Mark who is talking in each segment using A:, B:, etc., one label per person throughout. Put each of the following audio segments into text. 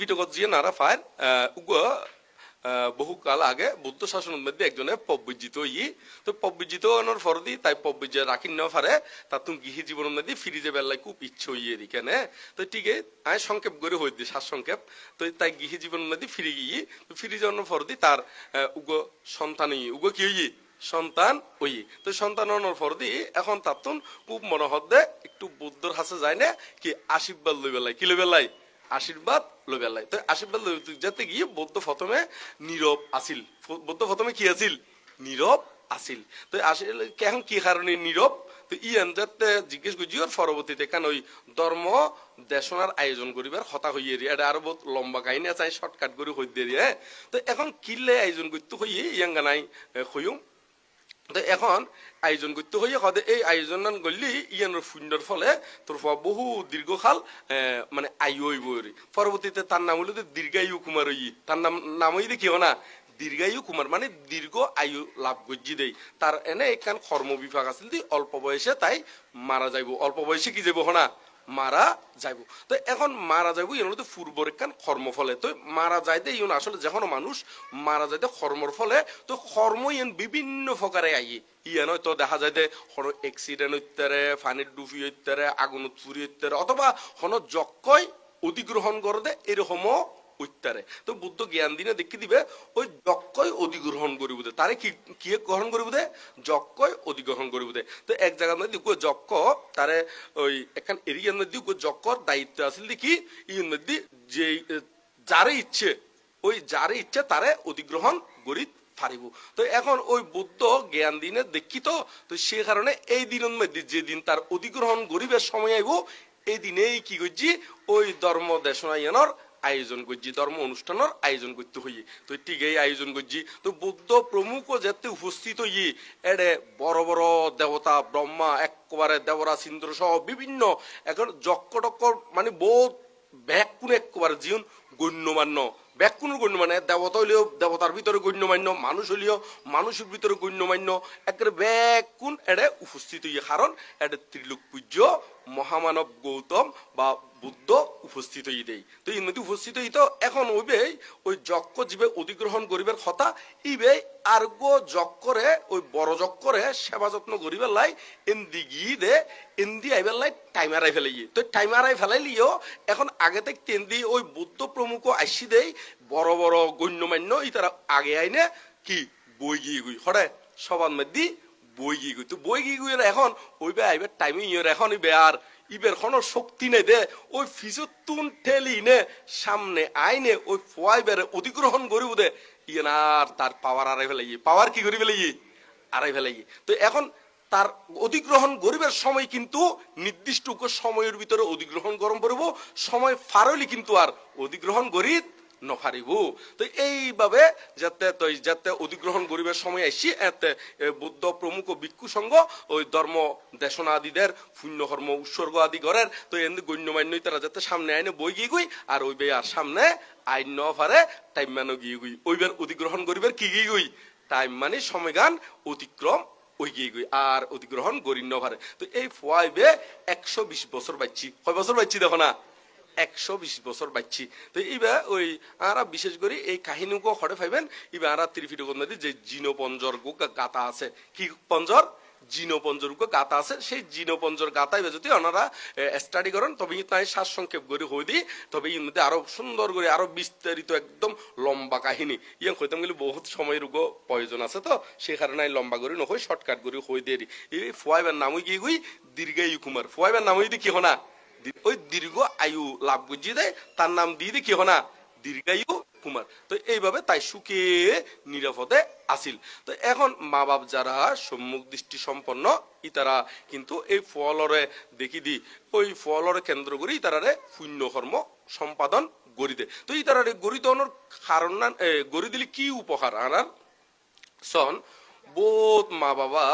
A: ভিডিওগত জিয়ে নারা fire Hugo বহু কাল আগে বুদ্ধ শাসনের মধ্যে একজনে পব্বিজিত ই। তো পব্বিজিত হওয়ার ফরদি, তাই পব্বিজে রাখি না পারে তা তুমি গৃহী জীবনের মধ্যে ফিরে যে বেলায় খুব ইচ্ছে হইয়ে দিকে নে তো ঠিক আয় সংক্ষেপ করে হই দিই সাত সংক্ষেপ। তো তাই গৃহী জীবনের মধ্যে ফিরে গিয়ে তো ফিরে যাওয়ার ফরদি তার উগো সন্তান উগো কি হই সন্তান ওই তো সন্তান হওয়ার ফরদি, এখন তাতুন খুব মনে হদ্দে একটু বুদ্ধর হাসে যায় না কি আশীর্বাদ লই। বেলায় কি লই? বেলায় আশীর্বাদ লইবেলাই তো আশীর্বাদ লই যেতে গিয়ে বৌদ্ধ প্রথমে নীরব আসিল। বৌদ্ধ প্রথমে কি আছিল নীরব আসিল। তো আসিল কেন কি কারণে নীরব? তো ই যাতে জিজ্ঞেস করছি ওর পরবর্তীতে কেন ওই ধর্ম দেশনার আয়োজন করিবার হতা হইয়ে রি। এটা আরও বহুত লম্বা কাহিনী আছে শর্টকাট করে হই দিয়ে হ্যাঁ। তো এখন কিল্লে আয়োজন করতে হইয়ে? ইয়াঙ্গা নাই হইম তো এখন আয়োজন করতে হইয়া কদে এই আয়োজন গলি ইয়ানোর ফুন্ডর ফলে তোর বহু দীর্ঘকাল মানে আয়ু হইব। পরবর্তীতে তার নাম যে দীর্ঘায়ু কুমার ই। তার নাম নাম হই দেখিও না? দীর্ঘায়ু কুমার মানে দীর্ঘ আয়ু লাভ গজ্জি দেই। তার এনে এখান কর্ম বিভাগ আছিল অল্প বয়সে তাই মারা যাইব। অল্প বয়সে কি যাইব হনা মারা যাইব। তো এখন মারা যাইব ইউন তো পূর্বর একখান কর্মফলে। তো মারা যাইতে ইউন আসলে যখন মানুষ মারা যাইতে কর্মর ফলে, তো কর্ম ইন বিভিন্ন প্রকারে আইয়ে ইয়ান তো দেখা যায় যে হন এক্সিডেন্ট হইতারে ফানির ডুবি হইতারে আগুন পুরি হইতারে অথবা হন যক্ষয় অধিগ্রহণ করে দে, এরকমও উত্তারে তো বুদ্ধ জ্ঞান দিনে দেখি দিবে, ওই যক্ষয় অধিগ্রহণ করিব দে। তারে কি কি গ্রহণ করিব দে? যক্ষয় অধিগ্রহণ করিব দে। তো এক জায়গার মধ্যে দেখো যক্ষ তারে ওই এখান এরিয়ার মধ্যে দেখো যক্ষর দায়িত্ব আছিল দেখি ইয়ের মধ্যে যে যারে ইচ্ছে, ওই যারে ইচ্ছে তারে অধিগ্রহণ করি পারিব তো এখন ওই বুদ্ধ জ্ঞান দিনে দেখি তো তো সে কারণে এই দিনের মধ্যে যেদিন তার অধিগ্রহণ গরিবের সময় আইব, এই দিনেই কি করছি, ওই ধর্ম দেশনায়নের আয়োজন করছি, ধর্ম অনুষ্ঠানের আয়োজন করতে হই তো ঠিক এই আয়োজন করছি। তো বৌদ্ধ প্রমুখ যেতে উপস্থিত হই এডে বড় বড় দেবতা, ব্রহ্মা একবারে দেবরা সিন্দ্র সহ বিভিন্ন এখন যক্ষ মানে বহুত কোন একবার জীবন গণ্যমান্য ব্যাকুণের গণ্যমান্য দেবতা হইলেও দেবতার ভিতরে গণ্যমান্য মানুষ হইলেও মানুষের ভিতরে গণ্যমান্য একেবারে ব্যাকুণ এডে উপস্থিত হইয়ে। কারণ এটা ত্রিলোক পূজ্য মহামানব গৌতম বা বুদ্ধ উপস্থিত হই দেই। তো এই মধ্যে উপস্থিত হই তো এখন ওইবে ওই যক্ষ জীবে অধিগ্রহণ করিবার কথা ইবে আর্গ যক্করে ওই বড় যক্করে সেবা যত্ন করিবার লাই এন্দি গিয়ে দে, এন্দি আইবার লাই টাইমার আই ফেলাই তো টাইমার আই ফেলাইলিও এখন আগে থেকে তেন্দি ওই বুদ্ধ প্রমুখ আইসি দেই, বড় বড় গণ্যমান্য ই তারা আগে আইনে কি, বই গিয়ে গুই। হরে সবার মধ্যে বই গিয়ে গুই। তো বই গিয়ে গুই এখন ওইবে আইবার টাইমে ইয়ের এখন, ইবে আর ইবের কোনো শক্তি নেই দে। ওই ফিজুতুন ঠেলি নে, সামনে আইনে ওই ফোয়াইবের অধিগ্রহণ করিব দে। ইয়ে না আর তার পাওয়ার আড়াই ফেলাই পাওয়ার কি করি ফেলাই আড়াই ফেলাই তো এখন তার অধিগ্রহণ গরিবের সময় কিন্তু নির্দিষ্ট সময়ের ভিতরে অধিগ্রহণ গরম করব, সময় ফারলি কিন্তু আর অধিগ্রহণ গরিব নফারিব। তো এইভাবে যাতে যাতে অধিগ্রহণ গরিবের সময় আসি এতে বুদ্ধ প্রমুখ ভিক্ষু সংঘ, ওই ধর্ম দেশনা আদিদের পুণ্য কর্ম উৎসর্গ আদি করেন। তো এমনি গণ্যমান্যই তারা যাতে সামনে আইনে বই গিয়ে গুই, আর ওই বে আর সামনে আইন ন পারে, টাইম মানো গিয়ে গুই। ওইবার অধিগ্রহণ গরিবের কি গিয়ে গুই? টাইম মানে সময়গান অতিক্রম ওই গিয়ে আর অধিগ্রহণ গরিব ভারে। তো এই ফোয়াইবে একশো বিশ বছর পাইছি কয় বছর বাচ্চি দেখো না? একশো বিশ বছর বাচ্চি তো এইবার ওই আরা বিশেষ করে এই কাহিনীকে হরে ফাইবেন এবার আরা ত্রিফিট নদী যে জিনো পঞ্জর গাতা আছে, কি পঞ্জর? জিনো পঞ্জর গাতা আছে। সেই জিনো পঞ্জর গাতা এবার যদি ওনারা স্টাডি করেন, তবে তাই শ্বাস সংক্ষেপ করে হই দিই তবে এর মধ্যে আরও সুন্দর করে আরও বিস্তারিত একদম লম্বা কাহিনী। ইয়াং হইতাম গেলে বহুত সময়ের গো প্রয়োজন আছে তো সেই কারণে লম্বা করে নয় শর্টকাট করে হই দিয়ে দিই এই ফোয়াইবার নামই গিয়ে গুই? দীর্ঘায়ু কুমার। ফোয়াইবার নামই দি কি হনা? ওই দীর্ঘ আয়ু লাভ গুজিয়ে দেয় তার নাম দিয়ে দি কি হনা? দীর্ঘায়ু কুমার। তো এইভাবে তাই সুখে নিরাপদে আসিল তো এখন মা বাপ যারা, সম্মুখ দৃষ্টি সম্পন্ন ইতারা, কিন্তু এই ফলরে দেখি দি, ওই ফলরে কেন্দ্র করি ইতারারে পুণ্য কর্ম সম্পাদন গড়ি দে তো ইতারারে গড়ি দেওয়ানোর কারণ গড়ি দিলে কি উপকার? আনার? সন বহুত মা বাবা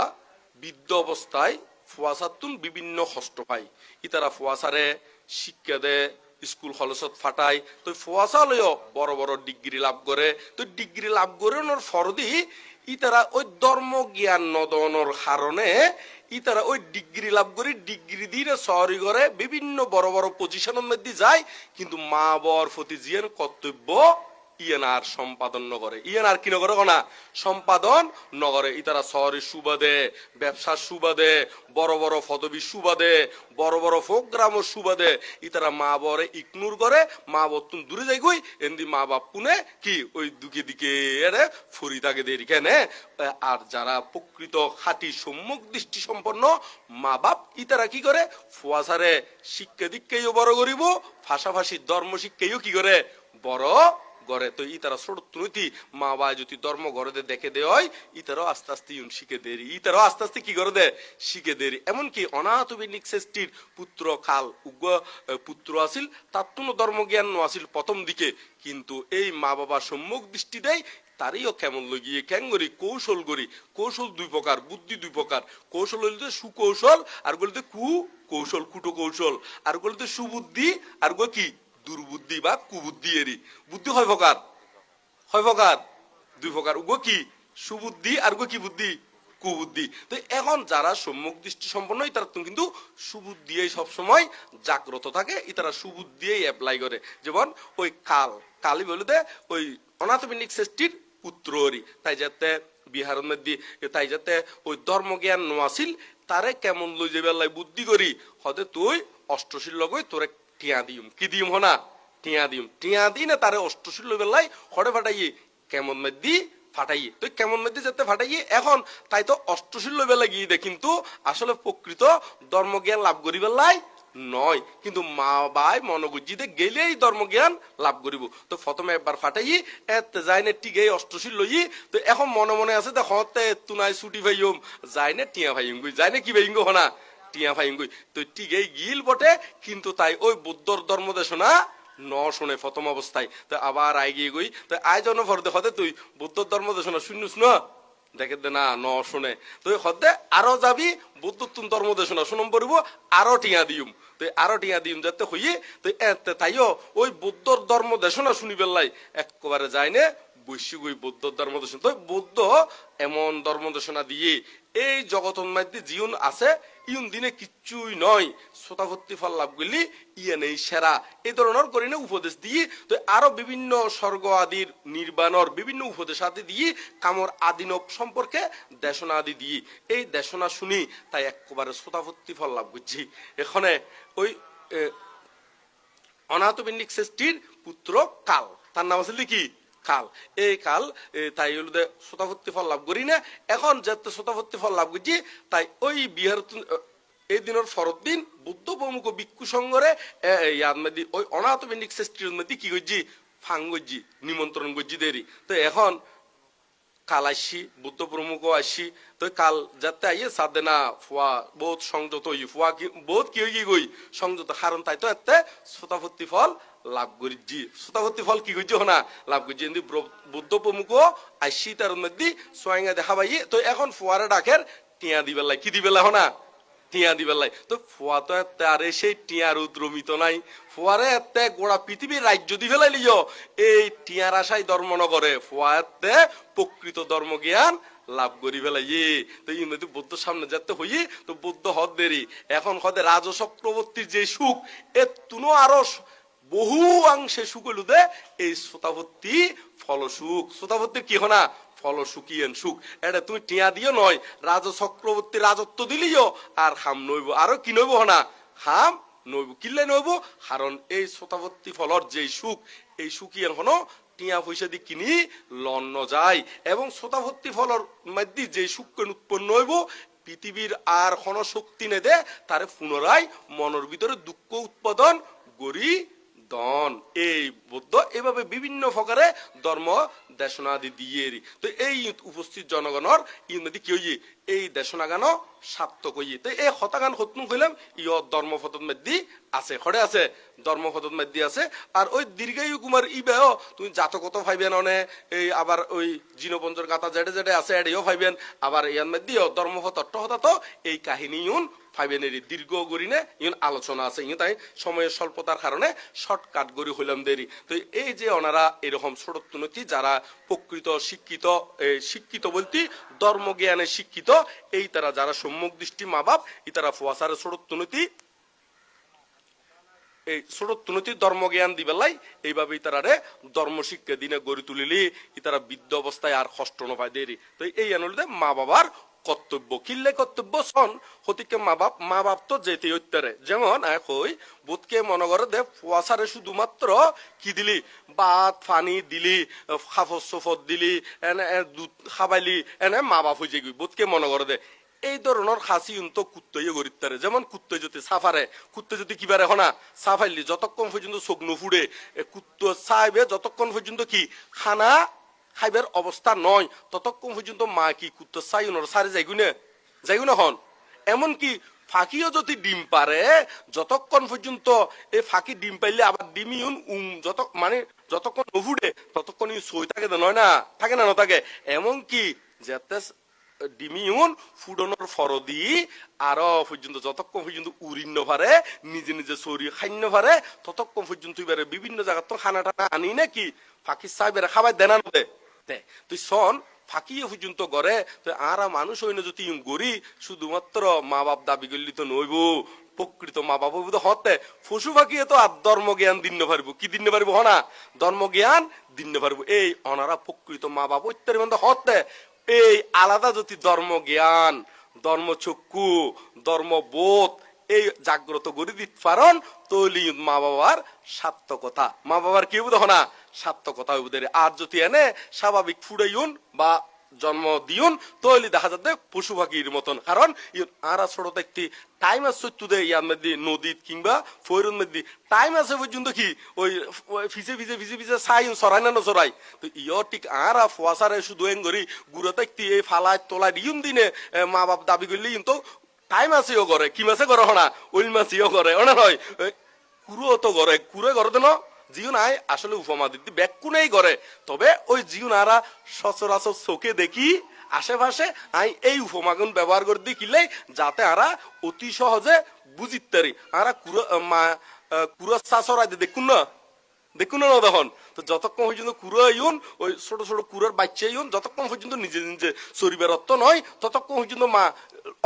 A: বৃদ্ধ অবস্থায় ফুয়াশাতুন বিভিন্ন কষ্ট পায়। ইতারা ফুয়াশারে শিক্ষা দে স্কুল কলেজত ফাটাই। তো ফোয়াশা লইও, বড় বড় ডিগ্রি লাভ করে। তো ডিগ্রি লাভ করে ওর ফরদি, ইতারা ওই ধর্ম জ্ঞান নদনের কারণে ইতারা ওই ডিগ্রি লাভ করে, ডিগ্রি দিয়ে সরি করে বিভিন্ন বড় বড় পজিশনের মধ্যে যায়। কিন্তু মা বর প্রতি জিয়ান কর্তব্য ইয়েনার সম্পাদন নগরে। ইয়েনার কি নগরে না সম্পাদন নগরে। ইতারা শহরের সুবাদে, ব্যবসার সুবাদে, বড় বড় পদবী সুবাদে, বড় বড় প্রোগ্রাম সুবাদে। ইতারা মা বরে ইগনোর করে, মা বতুন দূরে যাই গই এন্দি মা বাপ পুনে কি ওই দুকে দিকে এরে ফুরি তাকে দেরি কেনে। আর যারা প্রকৃত খাঁটি সম্মুখ দৃষ্টি সম্পন্ন মা বাপ, ইতারা কি করে? ফুয়াশারে শিক্ষা দীক্ষাইও বড় করিব ফাঁসাফাঁসি ধর্ম শিক্ষাইও কি করে? বড় গড়ে তো ই তারা ছোট মা বা যদি ধর্ম গড়ে দেখে দে হয় ই তারাও আস্তে আস্তে ইউন শিখে দেরি ই তারাও আস্তে আস্তে কি করে দে শিখে দেরি এমনকি অনাথবিনিক শ্রেষ্ঠীর পুত্র কাল উগ্র পুত্র আসিল তার কোনো ধর্মজ্ঞান আসিল প্রথম দিকে। কিন্তু এই মা বাবা সম্মুখ দৃষ্টি দেয় তারইও কেমন লগিয়ে ক্যাঙ্গরি কৌশল করি। কৌশল দুই প্রকার, বুদ্ধি দুই প্রকার। কৌশল হইলে সুকৌশল, আর বলতে কু কৌশল কুটো কৌশল আর বলতে সুবুদ্ধি, আর গো কি? দুর্বুদ্ধি বা কুবুদ্ধি এরি। বুদ্ধি হয় প্রকার হয় প্রকার দুই প্রকার। উগো কি? সুবুদ্ধি আর গো কি বুদ্ধি? কুবুদ্ধি। তো এখন যারা সম্মুখ দৃষ্টি সম্পন্ন তারা তুমি কিন্তু সুবুদ্ধি সবসময় জাগ্রত থাকে তারা সুবুদ্ধি অ্যাপ্লাই করে। যেমন ওই কাল কালি বলতে ওই অনাথমিনিক শ্রেষ্ঠীর পুত্ররি তাই যাতে বিহারের মধ্যে তাই যাতে ওই ধর্মজ্ঞান নোয়াছিল তারে কেমন লই যাবে বুদ্ধি করি? হতে তুই অষ্টশীল লগই তোরে টিয়া দিম কি দিম হনা? টিয়া দিম টিয়া দি না, তারে অষ্টশীল লই বেলাই হরে ফাটাইয়ে, কেমন মধ্যে ফাটাইয়ে। তুই কেমন মধ্যে যেতে ফাটাইয়ে, এখন তাই তো অষ্টশীল লই বেলা গিয়ে দে, কিন্তু আসলে প্রকৃত ধর্মজ্ঞান লাভ করি বেলাই নয়। কিন্তু মা বাই মনোগুজিতে গেলেই ধর্মজ্ঞান লাভ করিব। তো প্রথমে একবার ফাটাই এতে যাই নে টিকে অষ্টশীল লই তো এখন মনে মনে আছে তো হতে তুনাই ছুটি ভাইম যাই নে টিয়া ভাইম যাই নে কি ভাইম হনা? টিয়া ভাইম গুই তো টিকেই গিল বটে, কিন্তু তাই ওই বুদ্ধর ধর্ম দেশনা ন শুনে প্রথম অবস্থায়। তো আবার আই গিয়ে গই। তো আয় জন ভর দেখতে তুই বুদ্ধর ধর্ম দেশনা শুনুস না? দেখে দে না ন শুনে তো হদে আরও যাবি বুদ্ধ তুম ধর্ম দেশনা শুনম পড়িব, আরও টিয়া দিম তো আরও টিয়া দিম যাতে হইয়ে, তো এতে তাইও ওই বুদ্ধর ধর্ম দেশনা শুনি বেলাই একবারে যায় না বৈশ্বিক ওই বৌদ্ধ ধর্ম দেশনা তো বৌদ্ধ এমন ধর্ম দেশনা দিয়ে, এই জগতন মধ্যে জীবন আছে ইউন দিনে কিচ্ছুই নয়। শ্রোতাভর্তি ফল লাভ করলি ইয়ে নেই সেরা। এই ধরনের করি না উপদেশ দিয়ে তো আরও বিভিন্ন স্বর্গ আদির নির্বাণর বিভিন্ন উপদেশ আদি দিয়ে কামর আদিনব সম্পর্কে দেশনা আদি দিয়ে। এই দেশনা শুনি তাই একবারে শ্রোতাভর্তি ফল লাভ করছি। এখানে ওই এ, অনাথবিন্দিক শ্রেষ্ঠীর পুত্র কাল। তার নাম আছে কি কাল। এই কাল তাই হলো যে ফল লাভ করি না। এখন যাতে শতাভর্তি ফল লাভ করছি, তাই ওই বিহার এই দিনের ফরত দিন বুদ্ধ প্রমুখ ভিক্ষু সঙ্গরে মধ্যে ওই অনাথবিন্দিক শ্রেষ্ঠীর মধ্যে কি করছি? ফাং করছি, নিমন্ত্রণ করছি দেরি। তো এখন কাল আসছি, বুদ্ধ প্রমুখ আসছি। তো কাল যাতে আইয়ে সাদে না ফুয়া, বহুত সংযত হই ফুয়া কি, বহুত কি হই গই সংযত, কারণ তাই তো এতে শ্রোতাভর্তি ফল লাভ করিছি শ্রোতাভর্তি ফল কি করছি না? লাভ করছি কিন্তু বুদ্ধ প্রমুখ আসছি তার মধ্যে সোয়াঙ্গা দেখা পাই তো এখন ফুয়ারে ডাকের টিয়া দিবেলাই কি দিবেলা হনা টিয়া দিবেলাই তো ফুয়া তো এতে আরে সেই টিয়ার উদ্রমিত নাই। ফুয়ারে এতে গোড়া পৃথিবীর রাজ্য দি ফেলাই লিও এই টিয়ার আশাই ধর্ম নগরে ফুয়া এতে প্রকৃত ধর্ম জ্ঞান লাভ করি ফেলাই। ইয়ে তো ইন্দ্র বুদ্ধ সামনে যেতে হই তো বুদ্ধ হদ দেরি। এখন হদে রাজ চক্রবর্তীর যে সুখ, এ তুনো আরও বহু অংশে সুখ হইল দে এই শ্রোতাবর্তী ফলসুখ। শ্রোতাবর্তীর কি হনা? ফলসুকিয়েন সুখ। এটা তুমি টিয়া দিও নয় রাজ চক্রবর্তী রাজত্ব দিলিও, আর হাম নইব। আরও কি নইব হনা? হাম নইব। কিল্লে নইব? কারণ এই শ্রোতাবর্তী ফলর যেই সুখ, এই সুখিয়ান হনো, টিয়া পয়সা দিয়ে কিনি লন্ন যায়। এবং শ্রোতাভর্তি ফলর মধ্যে যে সুখকে উৎপন্ন হইব, পৃথিবীর আর কোন শক্তি নে দে তারে পুনরায় মনের ভিতরে দুঃখ উৎপাদন গড়ি দন এই বৌদ্ধ এভাবে বিভিন্ন প্রকারে ধর্ম দেশনাদি দিয়ে তো এই উপস্থিত জনগণর ইন্দি কি হইয়ে এই দেশনা গানো সার্থক হইয়ে তো এই হতাগান হতনু কইলাম ইয় ধর্মপদত মেদি আছে খড়ে আছে ধর্মপদত মধ্যে আছে। আর ওই দীর্ঘায়ু কুমার ইবেও, তুমি জাতকত ভাইবেন অনে, এই আবার ওই জিনপঞ্জর গাতা জেডে জেডে আছে, এড়েও ভাইবেন। আবার ইয়ার মধ্যেও ধর্মপদ অট্ট হতা তো এই কাহিনী ফাইবেনের দীর্ঘ গরিনে ইন আলোচনা আছে ইন তাই সময়ের স্বল্পতার কারণে শর্টকাট গড়ি হইলাম দেরি। তো এই যে ওনারা এরকম ষড়ত্বনতি যারা প্রকৃত শিক্ষিত শিক্ষিত বলতে ধর্মজ্ঞানে শিক্ষিত, এই তারা যারা সম্মুখ দৃষ্টি মা বাপ ই তারা ফুয়াশারে ষড়ত্বনতি এই ষড়ত্বনতি ধর্মজ্ঞান দিবেলাই এইভাবেই তারারে ধর্ম শিক্ষা দিনে গড়ি তুলিলি ই তারা বৃদ্ধ অবস্থায় আর কষ্ট নপায় দেরি। তো এই আনলিতে মা বাবার কর্তব্য। কিল্লে কর্তব্য? সন হতিকে মা বাপ মা বাপ তো যেতে হইতারে। যেমন হই, বোধকে মনে করে দে ফুয়াশারে শুধুমাত্র কি দিলি? ভাত পানি দিলি খাফর সফর দিলি, এনে দুধ খাবাইলি, এনে মা বাপ হয়ে যাবি বোধকে মনে করে দে। এই ধরনের খাসি উন্ত কুত্তই গরিতারে যেমন কুত্তই যদি সাফারে কুত্তে যদি কিবারে হনা সাফাইলি যতক্ষণ পর্যন্ত চোখ নুফুড়ে কুত্ত চাইবে, যতক্ষণ পর্যন্ত কি? খানা খাইবার অবস্থা নয়। ততক্ষণ পর্যন্ত মা কি কুত্ত চাই উনার সারে যাইগু না যাইগু না হন। এমনকি ফাঁকিও যদি ডিম পারে, যতক্ষণ পর্যন্ত এই ফাঁকি ডিম পাইলে আবার ডিমি উম, যত মানে যতক্ষণ নুফুড়ে ততক্ষণ সই থাকে নয় না? থাকে না থাকে এমনকি যাতে ডিমিউন ফুডনের ফরদি আরও পর্যন্ত যতক্ষণ পর্যন্ত উড়িন্ন পারে, নিজে নিজে চরি খান্য পারে, ততক্ষণ পর্যন্ত বিভিন্ন জায়গা তো খানা টানা আনি নাকি? ফাঁকি সাহেবের খাবার দেনা নদে। দে তুই শোন ফাঁকি পর্যন্ত গড়ে তো আরা মানুষ যদি গড়ি শুধুমাত্র মা বাপ দাবি করলি তো নইব, প্রকৃত মা বাপ হইব তো হতে। পশু পাখি তো আর ধর্ম জ্ঞান দিন পারব, কি পারব হনা? ধর্ম জ্ঞান পারব। এই অনারা প্রকৃত মা বাপ অত্যারি হতে। এই আলাদা যদি ধর্ম জ্ঞান ধর্মচক্ষু, ধর্মবোধ, এই জাগ্রত করে দিতে পারন তৈলি মা বাবার সার্থকতা। মা বাবার কি বুধ না? সার্থকতা দেরে। আর যদি এনে স্বাভাবিক ফুড়াইউন বা জন্ম দিউন, তৈলি দেখা যাবে পশু পাখির মতন। কারণ ইউন আরা ছোট দেখতে টাইম আছে তুদে ইয়ার মধ্যে নদীত কিংবা ফৈরুন মধ্যে। টাইম আছে পর্যন্ত কি ওই ফিসে ফিসে ফিসে ফিসে চাই সরাই না নচরাই তো ইয় ঠিক আরা ফুয়াশারে শুধু এন করি গুড়া দেখতে এই ফালাই তোলাই দিউন দিনে মা বাপ দাবি করলে কিন্তু টাইম আছে ও করে কি মাছে করে হনা ওইল মাছিও করে ওনা নয় কুরো তো করে কুরে করে দেন জিও নাই, আসলে উপমা দিদি ব্যাকুনেই নেই করে তবে ওই জিও নারা সচরাচর চোখে দেখি, আশেপাশে আই এই উপমাগুন ব্যবহার করে দিই কিলে যাতে আরা অতি সহজে বুঝিত পারি আরা কুরো, মা কুরো চাষরাই দেখুন না? দেখুন না তখন তো যতক্ষণ পর্যন্ত কুড়ো ইউন, ওই ছোট ছোট কুড়োর বাচ্চা ইউন, যতক্ষণ পর্যন্ত নিজে নিজে শরীরের অর্থ নয়, ততক্ষণ পর্যন্ত মা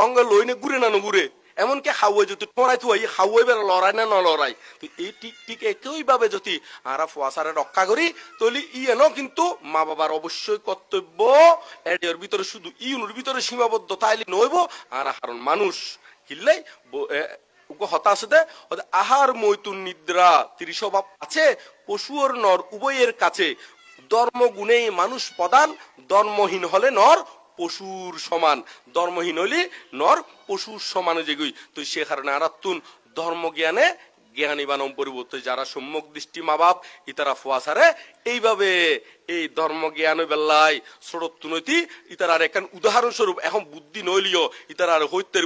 A: অঙ্গে লইনে ঘুরে না ঘুরে। এমনকি হাওয়াই যদি পড়াই তো হাওয়াই বেড়া লড়াই না, ন লড়াই তো এই ঠিক ঠিক একই ভাবে যদি আরা ফুয়াশারে রক্ষা করি, তাহলে ই এন কিন্তু মা বাবার অবশ্যই কর্তব্য। এর ভিতরে শুধু ইউনের ভিতরে সীমাবদ্ধ তাইলে নইব, আর কারণ মানুষ। কিনলেই উক হতাশ দে। আহার মৈতুন নিদ্রা ত্রিস্বভাব আছে। পশুর নর উভয়ের কাছে। ধর্ম গুণেই মানুষ প্রধান। ধর্মহীন হলে নর পশুর সমান। ধর্মহীন হলে নর পশুর সমান যেগুই তো সে কারণে আরাত্তুন ধর্ম জ্ঞানে জ্ঞানী পরিবর্তে যারা সম্যক দৃষ্টি মা বাপ, ইতারা ফুয়াশারে এইভাবে এই ধর্ম জ্ঞান বেল্লাই সরত্তুনতি ইতার আর এখন উদাহরণস্বরূপ, এখন বুদ্ধি নইলিও, ইতার আর হইতে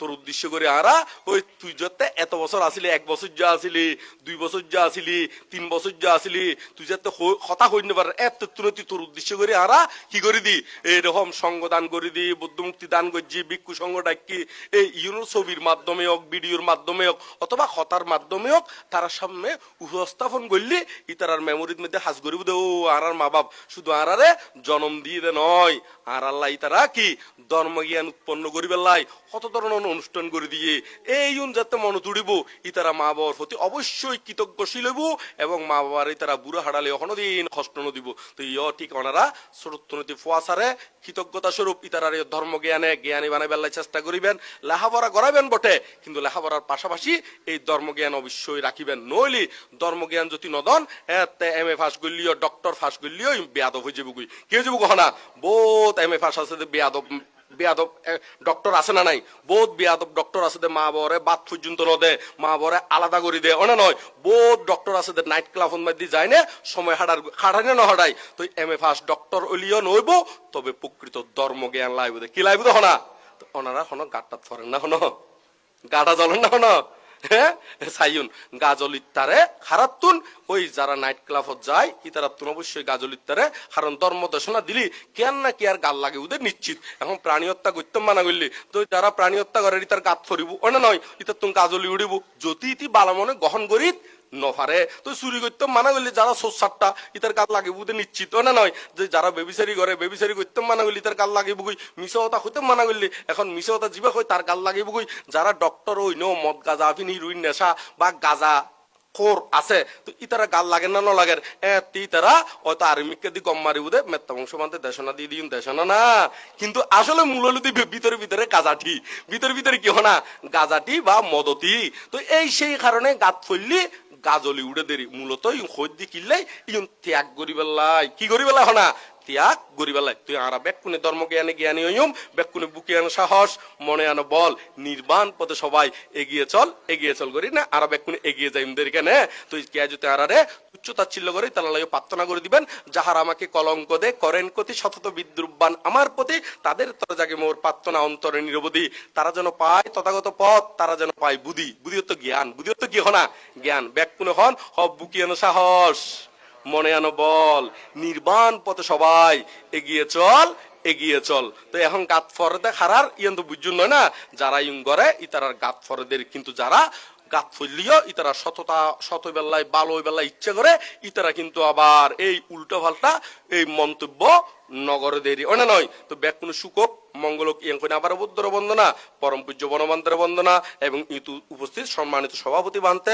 A: তোর উদ্দেশ্য করে আরা, ওই তুই যাতে এত বছর আসিলি, এক বছর যা আসিলি, দুই বছর যা আসিলি, তিন বছর যা আসিলি, তুই যাতে হতা হইতে পারে এত তুনতি তোর উদ্দেশ্য করে আরা, কি করে দি? এরকম সঙ্গ দান করে দি বুদ্ধমুক্তি দান করছি ভিক্ষু সঙ্গ ডাকি, এই ইউনো ছবির মাধ্যমে হোক, ভিডিওর মাধ্যমে হোক, অথবা হতার মাধ্যমে হোক, তার সামনে উপস্থাপন করলি, ইতার মেমোরির মধ্যে হাজ করিব দে ও আর মা বাপ। শুধু আরারে জন্ম দিয়ে দে নয় আর আল্লাহ ইতারা কি? ধর্ম জ্ঞান উৎপন্ন করিবে লাই। কত ধরনের অনুষ্ঠান করে দিয়ে এই যাতে মনে তুড়িব ইতারা মা বাবার প্রতি অবশ্যই কৃতজ্ঞশীল হইব এবং মা বাবার ইতারা বুড়া হারালে দিন কষ্ট নদিব তো ইয় ঠিক ওনারা সরত্তনতি ফুয়াশারে কৃতজ্ঞতা স্বরূপ ইতারার ধর্ম জ্ঞানে জ্ঞানী বানাই বেলায় চেষ্টা করিবেন, লেখাপড়া করাইবেন বটে, কিন্তু লেখাপড়ার পাশাপাশি এই ধর্মজ্ঞান অবশ্যই রাখিবেন। নইলি ধর্মজ্ঞান যদি নদন এম এ ফাঁস করলিও ডক্টর ফাঁস করলিও বেয়াদব হয়ে যাব গুই কে যাব কহনা? বহুত এম এ ফাঁস আছে বেয়াদব বেয়াদব ডক্টর আছে না নাই? বহুত বেয়াদব ডক্টর আছে দে মা বরে বাদ পর্যন্ত নদে মা বরে আলাদা করে দে, অনে নয়? বহুত ডক্টর আছে দে নাইট ক্লাব মধ্যে যায় না, সময় হাঁটার হাঁটাই না হাঁটাই তো এম এ ফার্স্ট ডক্টর অলিও নইব তবে প্রকৃত ধর্ম জ্ঞান লাইব দে। কি লাইব দে হনা ওনারা হন গাটটাত ফরেন না হন? গাটা জ্বলেন না হন? হ্যাঁ? সাইয়ুন, গাজলিত্তারে খারাতুন ওই যারা নাইট ক্লাবত যায় ইতারাতুন অবশ্যই গাজল ইত্তারে কারণ ধর্ম দেশনা দিলি কেন না কি আর গাল লাগে ওদের নিশ্চিত। এখন প্রাণী হত্যা করতে মানা করলি, তো যারা প্রাণী হত্যা করে ইতার গাত ফরিব ওনা নয় ইতার তুমি গাজলি উড়িব। যদি ইতি বালা মনে গ্রহণ করিত নফারে। তো চুরি করতে মানা করলি, যারা সোসারটা ইতার কাল লাগিব ওদের নিশ্চিত, না নয়? যে যারা বেবিচারি করে, বেবিচারি করতে মানা করলি তার কাল লাগিব কই? মিশা হইতে মানা করলি, এখন মিশা কথা জিবা কই, তার কাল লাগিব কই? যারা ডক্টর ওই নো, মদ গাজা আফিন হিরোইন নেশা বা গাজা খোর আছে, তো ইতারা গাল লাগে না নলাগের? এ, তি তারা হয়তো আর্মিকে দি গম মারি উদে মেত্তা বংশ মানতে দেশনা দিয়ে দিন দেশনা না। কিন্তু আসলে মূল হলো দি ভিতরে ভিতরে গাজাটি। ভিতরে ভিতরে কি হনা? গাজাটি বা মদতি। তো এই সেই কারণে গাত ফললি গাজলি উড়ে দেরি। মূলত ইন দি কিনলে ইন ত্যাগ করি কি করি হনা? ত্যাগ তুই আরা বেকুনে ধর্ম জ্ঞানে জ্ঞানী হইম বেকুনে বুকে আনো সাহস, মনে আনো বল। নির্বাণ পথে সবাই এগিয়ে চল এগিয়ে চল করি না আরা বেকুনে এগিয়ে যাই ইমদের কেনে? তুই যদি করে লাগে প্রার্থনা করে দিবেন। যাহার আমাকে কলঙ্ক দে করেন কতি শতত বিদ্রুপবান আমার প্রতি তাদের তরে জাগে মোর প্রার্থনা অন্তরে নিরবধি তারা যেন পায় তথাগত পথ, তারা যেন পায় বুদ্ধি। বুদ্ধি তো জ্ঞান বুদ্ধি তো কি হনা? জ্ঞান ব্যাকুনে হন হব বুকিয়ানো সাহস। মনে আনো বল। নির্বাণ পথে সবাই এগিয়ে চল এগিয়ে চল। তো এখন গাত ফরদে খারার ইয়ান বুঝুন নয় না? যারা ইং করে ইতারার গাত ফরদের। কিন্তু যারা গাত ফলিও ইতারা সততা শত বেলায় বালো বেলায় ইচ্ছে করে, ইতারা কিন্তু আবার এই উল্টো পাল্টা এই মন্তব্য নগরে দেরি। অনে নয়, তো ব্যাক কোনো সুকক মঙ্গলক ইয়াং করে আবার বুদ্ধর বন্দনা, পরম পূজ্য বনমান্তের বন্দনা, এবং ইতু উপস্থিত সম্মানিত সভাপতি বানতে